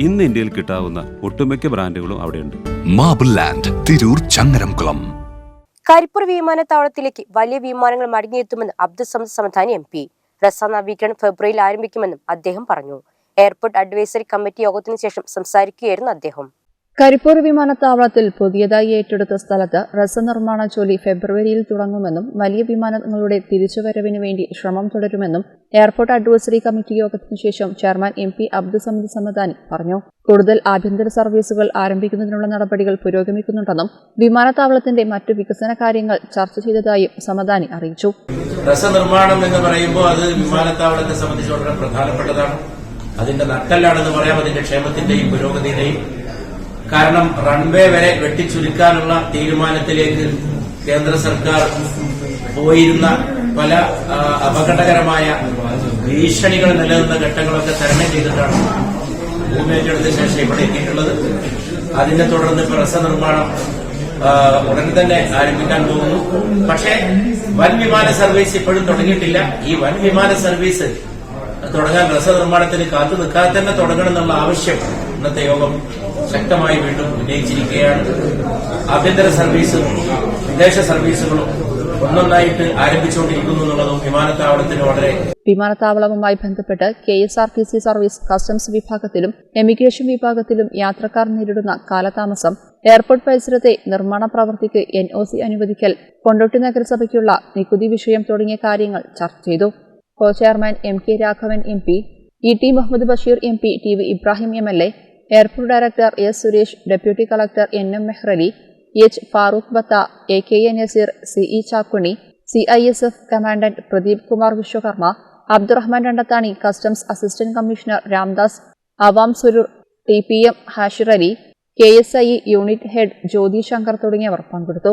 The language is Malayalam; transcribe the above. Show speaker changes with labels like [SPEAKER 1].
[SPEAKER 1] ഇന്ന് ഇന്ത്യയിൽ കിട്ടാവുന്ന ഒട്ടുമിക്ക ബ്രാൻഡുകളും അവിടെയുണ്ട്.
[SPEAKER 2] Marble land Tirur Changaramkulam.
[SPEAKER 3] Karipur വിമാനത്താവളത്തിലേക്ക് വലിയ വിമാനങ്ങൾ മടങ്ങിയെത്തുമെന്ന് Abdul Samad Samadani M P. RESA നവീകരണം ഫെബ്രുവരിയിൽ ആരംഭിക്കുമെന്നും അദ്ദേഹം പറഞ്ഞു. എയർപോർട്ട് അഡ്വൈസറി കമ്മിറ്റി യോഗത്തിന് ശേഷം സംസാരിക്കുകയായിരുന്നു അദ്ദേഹം.
[SPEAKER 4] കരിപ്പൂർ വിമാനത്താവളത്തിൽ പുതിയതായി ഏറ്റെടുത്ത സ്ഥലത്ത് റസനിർമ്മാണ ജോലി ഫെബ്രുവരിയിൽ തുടങ്ങുമെന്നും വലിയ വിമാനങ്ങളുടെ തിരിച്ചുവരവിന് വേണ്ടി ശ്രമം തുടരുമെന്നും എയർപോർട്ട് അഡ്വൈസറി കമ്മിറ്റി യോഗത്തിനു ശേഷം chairman M P Abdussamad Samadani പറഞ്ഞു. കൂടുതൽ ആഭ്യന്തര സർവീസുകൾ ആരംഭിക്കുന്നതിനുള്ള നടപടികൾ പുരോഗമിക്കുന്നുണ്ടെന്നും വിമാനത്താവളത്തിന്റെ മറ്റു വികസന കാര്യങ്ങൾ ചർച്ച ചെയ്തതായും സമദാനി അറിയിച്ചു.
[SPEAKER 5] റസനിർമ്മാണം എന്ന് പറയുമ്പോൾ അത് വിമാനത്താവളത്തെ സംബന്ധിച്ചിടത്തോളം പ്രധാനപ്പെട്ടതാണ്. അതിന്റെ നട്ടല്ലാണെന്ന് പറയാം അതിന്റെ ക്ഷേമത്തിന്റെയും പുരോഗതിയുടെയും കാരണം റൺവേ വരെ വെട്ടിച്ചുരുക്കാനുള്ള തീരുമാനത്തിലേക്ക് കേന്ദ്ര സർക്കാർ പോയിരുന്ന പല അപകടകരമായ ഭീഷണികൾ നിലനിന്ന ഘട്ടങ്ങളൊക്കെ തരണം ചെയ്തിട്ടാണ് ഭൂമി ഏറ്റെടുത്ത ശേഷം ഇവിടെ എത്തിയിട്ടുള്ളത്. അതിനെ തുടർന്ന് പ്രസ നിർമ്മാണം ഉടൻ തന്നെ ആരംഭിക്കാൻ പോകുന്നു. പക്ഷേ വൻ വിമാന സർവീസ് ഇപ്പോഴും തുടങ്ങിയിട്ടില്ല. ഈ വൻ വിമാന സർവീസ് തുടങ്ങാൻ രസനിർമ്മാണത്തിന് കാത്തു നിൽക്കാതെ തന്നെ തുടങ്ങണം എന്നുള്ള ആവശ്യം ഇന്നത്തെ യോഗം ശക്തമായി വീണ്ടും ഉന്നയിച്ചിരിക്കുകയാണ്. ആഭ്യന്തര സർവീസും വിദേശ സർവീസുകളും ഒന്നൊന്നായിട്ട് ആരംഭിച്ചുകൊണ്ടിരിക്കുന്നു എന്നുള്ളതും വിമാനത്താവളത്തിന് വളരെ
[SPEAKER 4] വിമാനത്താവളവുമായി ബന്ധപ്പെട്ട് K S R T C service customs വിഭാഗത്തിലും എമിഗ്രേഷൻ വിഭാഗത്തിലും യാത്രക്കാർ നേരിടുന്ന കാലതാമസം എയർപോർട്ട് പരിസരത്തെ നിർമ്മാണ പ്രവൃത്തിക്ക് എൻ ഒ സി അനുവദിക്കൽ കൊണ്ടോട്ടി നഗരസഭയ്ക്കുള്ള നികുതി വിഷയം തുടങ്ങിയ കാര്യങ്ങൾ ചർച്ച ചെയ്തു. Co chairman M K Raghavan M P E T Muhammad Basheer M P T V Ibrahim M L A airport director S Suresh deputy collector N M Mehrali H Farooq Batha A K A Naseer C E Chakkuni C I S F commandant Pradeep Kumar Vishwakarma Abdurahman Randathani customs assistant commissioner Ramdas Awam Suroor T P M Hashir Ali K S I unit head Jyothi Shankar തുടങ്ങിയവർ പങ്കെടുത്തു.